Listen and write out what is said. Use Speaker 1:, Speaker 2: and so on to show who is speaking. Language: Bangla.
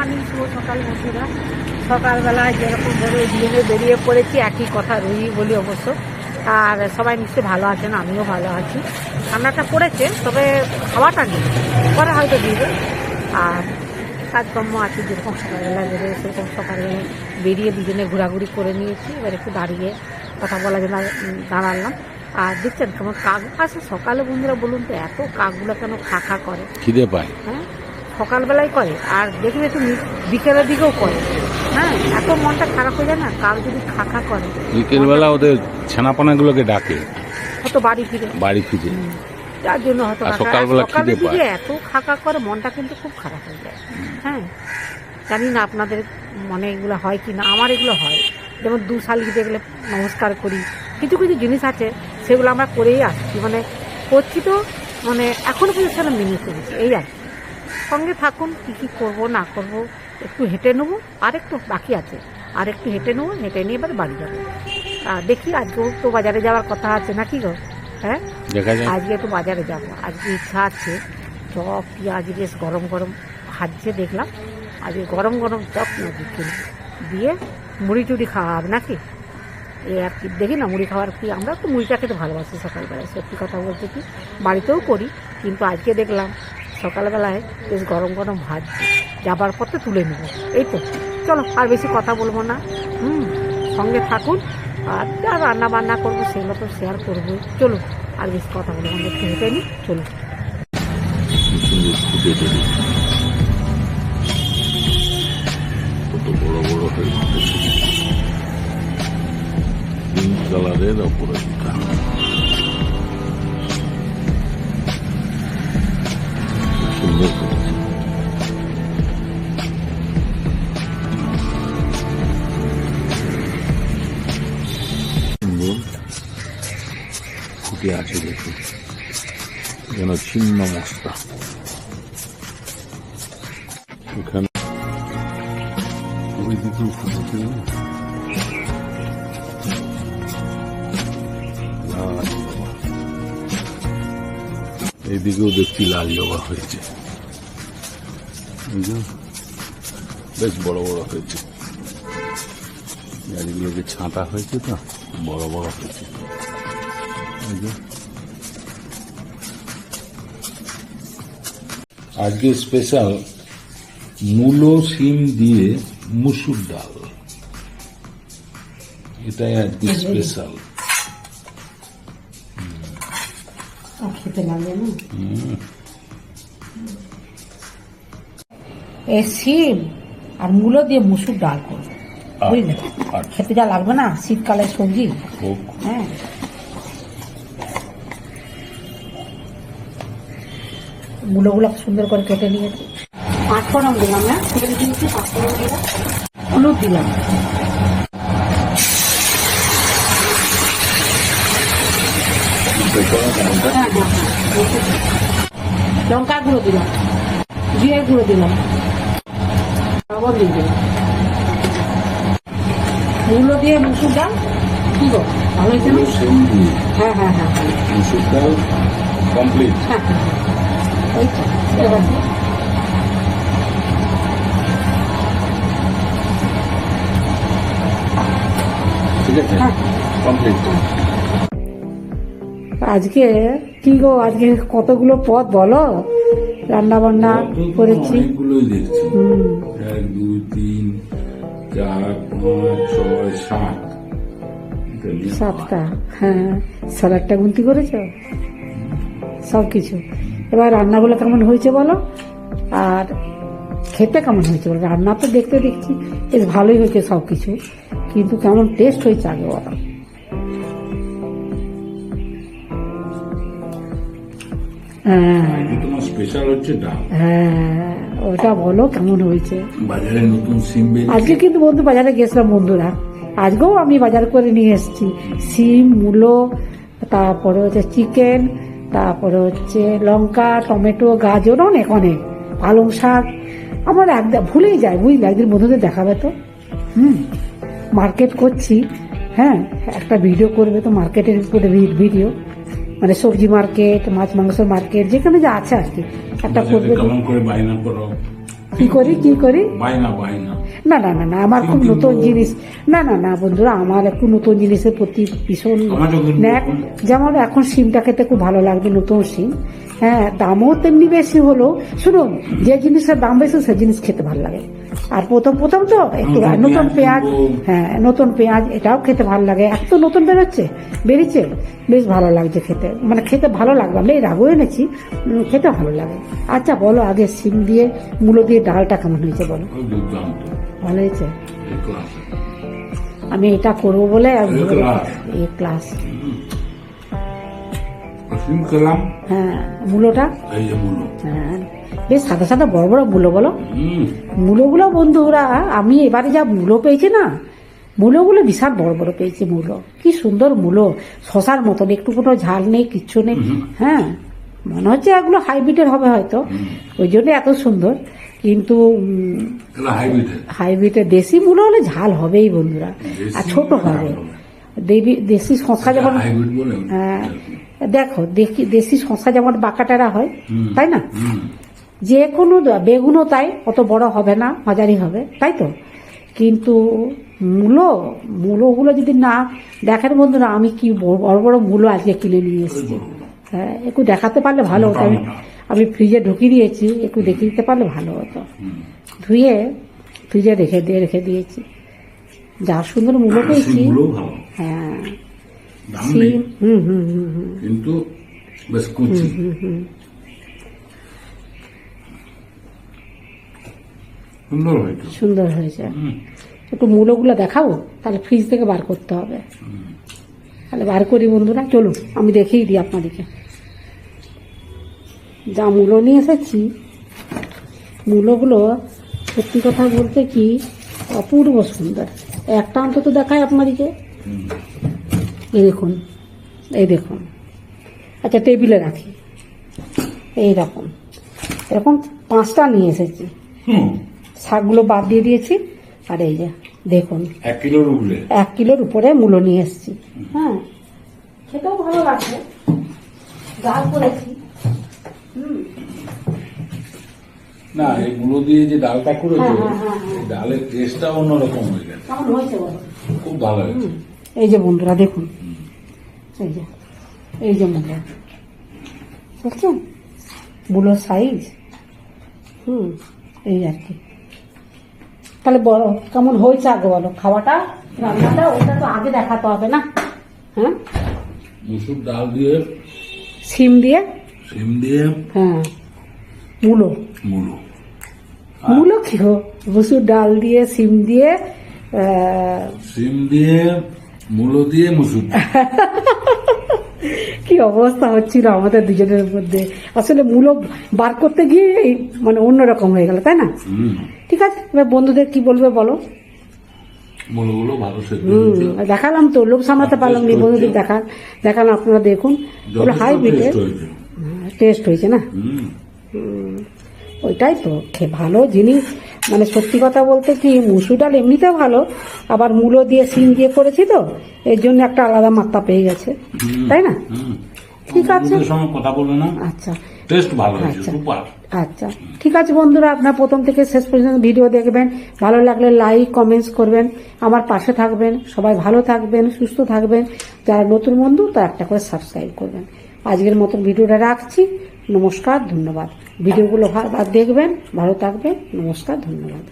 Speaker 1: মর্নিং শুভ সকাল বন্ধুরা। সকালবেলায় যেরকম ভাবে বিয়ে বেরিয়ে পড়েছি একই কথা রই বলি অবশ্য। আর সবাই নিশ্চয়ই ভালো আছেন আমিও ভালো আছি। ঠান্ডাটা পড়েছে তবে খাওয়াটা নেই। পরে হয়তো দিবে। আর কাজকর্ম আছে যেরকম সকালবেলা বেরোয় সেরকম সকালে বেরিয়ে দুজনে ঘোরাঘুরি করে নিয়েছি। এবার একটু দাঁড়িয়ে কথা বলার জন্য দাঁড়ালাম। আর দেখছেন কেমন কাক আসে সকালে বন্ধুরা বলুন তো এত কাকগুলো কেন খা খা করে?
Speaker 2: খিদে পায়।
Speaker 1: হ্যাঁ? সকালবেলায় করে আর দেখবে একটু বিকেলের দিকেও করে। হ্যাঁ এত মনটা খারাপ হয়ে যায় না? কাল যদি খা খা করে।
Speaker 2: বিকেলবেলা ওদের ছানাপানাগুলোকে ডাকে।
Speaker 1: হয়তো বাড়ি ফিরে।
Speaker 2: বাড়ি ফিরে।
Speaker 1: যার জন্য হয়তো
Speaker 2: সকালবেলা খিদে পায়।
Speaker 1: এত খাকা করে মনটা কিন্তু খুব খারাপ হয়ে যায়। হ্যাঁ। জানি না আপনাদের মনে এগুলো হয় কি না। আমার এগুলো হয়। যেমন দু শালিক দেখলে নমস্কার করি। কিছু কিছু জিনিস আছে সেগুলো আমরা করেই আসছি। মানে করছি তো মানে এখনও পর্যন্ত সেটা মেনে চলেছি। এই আর কি। সঙ্গে থাকুন কী কী করব না করব একটু হেঁটে নেব আর একটু বাকি আছে। আর একটু হেঁটে নেব হেঁটে নিয়ে এবার বাড়ি যাব। দেখি আজকেও তো বাজারে যাওয়ার কথা আছে নাকি গো? হ্যাঁ? আজকে একটু বাজারে যাব। আজকে ইচ্ছা আছে চপ পেঁয়াজ বেশ গরম গরম ভাজছে দেখলাম। আজকে গরম গরম চপ পেঁয়াজ কিনবো দিয়ে মুড়ি টুড়ি খাওয়া হবে নাকি? এই আর কি দেখি না মুড়ি খাওয়ার কি আমরা তো মুড়িটা খেতে ভালোবাসি সকালবেলায়। সত্যি কথা বলতে কি বাড়িতেও করি কিন্তু আজকে দেখলাম সকালবেলায় বেশ গরম গরম ভাজছে যাবার পথে তুলে নেব। এই তো। চলো, আর বেশি কথা বলব না। হুম, সঙ্গে থাকুন। আর যা রান্না বান্না করব, সেগুলো তো শেয়ার করব চলুন আর বেশি কথা বলব আমাদের হেঁটে নিই
Speaker 2: হয়ে কালারের এখানে এইদিকেও দেখছি লাল জবা হয়েছে। বেশ বড় বড় হয়েছে। গাছগুলোকে ছাঁটা হয়েছে তো, বড় বড় হয়েছে। আজকে স্পেশাল মূলো সিম দিয়ে মুসুর ডাল। এটাই আজকে স্পেশাল
Speaker 1: খেতে লাগে না? এ সিম আর মূলো দিয়ে মুসুর ডাল করব। বুঝলে?
Speaker 2: আচ্ছা।
Speaker 1: খেতে যা লাগবে না? শীতকালের সবজি। হ্যাঁ। মূলগুলো সুন্দর করে কেটে নিয়েছি। পাঁচফোড়ন দিলাম না তেল দিয়েছি পাঁচফোড়ন দিলাম। হলুদ দিলাম। হ্যাঁ, হ্যাঁ, হ্যাঁ। লঙ্কা গুঁড়ো দিলাম জিরে গুঁড়ো দিলাম লবণ দিয়ে দিলাম। মূলো দিয়ে মুসুর ডাল? কি গো ভালো হয়েছে হ্যাঁ হ্যাঁ হ্যাঁ হ্যাঁ।
Speaker 2: মুসুর ডাল কমপ্লিট
Speaker 1: হ্যাঁ, হ্যাঁ, হ্যাঁ।
Speaker 2: কমপ্লিট
Speaker 1: আজকে কি গো? আজকে কতগুলো পদ বলো? রান্না বান্না করেছি।
Speaker 2: অনেকগুলোই দেখছি। এক দুই তিন চার পাঁচ ছয় সাত।
Speaker 1: সাতটা। হ্যাঁ। স্যালাডটা গুনতি করেছ? সব কিছু। এবার রান্নাগুলো কেমন হয়েছে বলো? আর খেতে কেমন হয়েছে বলো? রান্না তো দেখতে দেখছি। বেশ ভালোই হয়েছে সব কিছু। কিন্তু কেমন টেস্ট হয়েছে আগে বলো। হ্যাঁ। হ্যাঁ ওটা বলো কেমন হয়েছে।
Speaker 2: বাজারে নতুন সিম
Speaker 1: আজকে কিন্তু বন্ধু বাজারে গেছিলাম বন্ধুরা। আজকেও আমি বাজার করে নিয়ে এসেছি। সিম মূলো তারপরে হচ্ছে চিকেন তারপরে হচ্ছে লঙ্কা টমেটো গাজর অনেক অনেক। পালং শাক। আমার একদম ভুলেই যায় বুঝলি একদিন বন্ধুদের দেখাবে তো। হুম। মার্কেট করছি হ্যাঁ একটা ভিডিও করবে তো মার্কেটের উপরে ভিডিও মানে সবজি মার্কেট মাছ মাংসের মার্কেট যেখানে যা আছে আর কি। একটা
Speaker 2: বাজারে
Speaker 1: করবে। কি করি কি করি? না না। না না আমার খুব নতুন জিনিস। না না না বন্ধুরা আমার একটু নতুন জিনিসের প্রতি ভীষণ ন্যাক। যেমন এখন সিমটা খেতে খুব ভালো লাগবে নতুন সিম। হ্যাঁ দামও তেমনি বেশি হলো। শুনুন যে জিনিসের দাম বেশি সে জিনিস খেতে ভালো লাগে। আর প্রথম প্রথম তো একটু
Speaker 2: নতুন পেঁয়াজ
Speaker 1: হ্যাঁ নতুন পেঁয়াজ এটাও খেতে ভালো লাগে। এত নতুন বেরোচ্ছে বেরিয়েছে বেশ ভালো লাগছে খেতে। মানে খেতে ভালো লাগবে আমি এর আগেও এনেছি খেতে ভালো লাগে। আচ্ছা বলো আগে সিম দিয়ে মূলো দিয়ে ডালটা কেমন হয়েছে বলো? ভালো হয়েছে? আমি এটা করব বলে
Speaker 2: এই
Speaker 1: ক্লাস হ্যাঁ মূলোটা? হ্যাঁ। বেশ সাদা সাদা বড় বড় মূলো বলো। মূলোগুলো বন্ধুরা আমি এবারে যা মূলো পেয়েছি না মূলোগুলো বিশাল বড় বড় পেয়েছি মূলো। কি সুন্দর মূলো শশার মতন একটু কোনো ঝাল নেই কিচ্ছু নেই। হ্যাঁ মনে হচ্ছে এগুলো হাইব্রিডের হবে হয়তো ওই জন্য এত সুন্দর। কিন্তু হাইব্রিডের। দেশি মূলো হলে ঝাল হবেই বন্ধুরা আর ছোট হবে। দেবী দেশি শশা যেমন হ্যাঁ, দেখো দেখি দেশি শশা যেমন বাঁকাটারা হয় তাই না? যে কোনো বেগুনও তাই অত বড় হবে না মাঝারি হবে তাই তো? কিন্তু মূলো মূলোগুলো যদি না দেখেন বন্ধুরা আমি কি বড় বড় মূলো আজকে কিনে নিয়ে এসেছি। হ্যাঁ একটু দেখাতে পারলে ভালো হতো। আমি আমি ফ্রিজে ঢুকিয়ে দিয়েছি একটু দেখে দিতে পারলে ভালো হতো। ধুয়ে ফ্রিজে রেখে দিয়ে রেখে দিয়েছি। যা সুন্দর মূলো পেয়েছি। হ্যাঁ। হুম হুম হুম হুম।
Speaker 2: কিন্তু বেশ কুচি। সুন্দর হয়েছে।
Speaker 1: সুন্দর হয়েছে। একটু মূলোগুলো দেখাবো তাহলে ফ্রিজ থেকে বার করতে হবে। তাহলে বার করি বন্ধুরা চলুন আমি দেখেই দিই আপনাদেরকে। যা মূলো নিয়ে এসেছি মূলোগুলো সত্যি কথা বলতে কি অপূর্ব সুন্দর। একটা অন্তত দেখায় আপনাদেরকে। এই দেখুন এই দেখুন। আচ্ছা টেবিলে রাখি। এই রকম। এরকম পাঁচটা নিয়ে এসেছি।
Speaker 2: হুম।
Speaker 1: শাকগুলো বাদ দিয়ে দিয়েছি। আর এই যে দেখুন
Speaker 2: এক কিলোর উপরে?
Speaker 1: এক কিলোর উপরে মূলো নিয়ে এসেছি। হ্যাঁ খেতেও ভালো লাগছে। ডাল করেছি।
Speaker 2: না এই মূলো দিয়ে যে ডালটা করেছ
Speaker 1: হ্যাঁ, হ্যাঁ, হ্যাঁ,
Speaker 2: ডালের টেস্টটা অন্যরকম হয়ে গেছে। খুব ভালো হয়েছে।
Speaker 1: এই যে বন্ধুরা দেখুন। এই যে এই যে মূলো। দেখছেন? মূলোর সাইজ হুম এই আর কি। তাহলে বড় কেমন হয়েছে আগে বলো? খাওয়াটা রান্নাটা ওটা তো আগে দেখাতে হবে না? হ্যাঁ?
Speaker 2: মুসুর ডাল দিয়ে
Speaker 1: সিম দিয়ে?
Speaker 2: সিম দিয়ে
Speaker 1: হ্যাঁ। মূলো?
Speaker 2: মূলো।
Speaker 1: মূলো কি হো মুসুর ডাল দিয়ে সিম দিয়ে
Speaker 2: সিম দিয়ে মূলো দিয়ে মুসুর।
Speaker 1: কি অবস্থা হচ্ছিল আমাদের দুজনের মধ্যে? আসলে মূলো বার করতে গিয়ে মানে অন্যরকম হয়ে গেল তাই না? ঠিক আছে এবার বন্ধুদের কি বলবে বলো? দেখালাম তো লোক সামলাতে পারলাম না বন্ধুদের দেখান দেখালাম আপনারা দেখুন।
Speaker 2: যথেষ্ট
Speaker 1: হাইব্রিডের টেস্ট হয়েছে। না? ওইটাই তো খে- ভালো জিনিস। মানে সত্যি কথা বলতে কি মুসুর ডাল এমনিতে ভালো আবার মূলো দিয়ে সিম দিয়ে করেছি তো এর জন্য একটা আলাদা মাত্রা পেয়ে গেছে। তাই না? ঠিক আছে।
Speaker 2: কথা বলে না।
Speaker 1: আচ্ছা।
Speaker 2: টেস্ট ভালো হয়েছে
Speaker 1: আচ্ছা।
Speaker 2: সুপার।
Speaker 1: আচ্ছা। ঠিক আছে বন্ধুরা আপনার প্রথম থেকে শেষ পর্যন্ত ভিডিও দেখবেন। ভালো লাগলে লাইক কমেন্টস করবেন। আমার পাশে থাকবেন। সবাই ভালো থাকবেন সুস্থ থাকবেন। যারা নতুন বন্ধু তারা একটা করে সাবস্ক্রাইব করবেন। আজকের মতন ভিডিওটা রাখছি। নমস্কার ধন্যবাদ। ভিডিওগুলো দেখবেন ভালো থাকবেন নমস্কার ধন্যবাদ।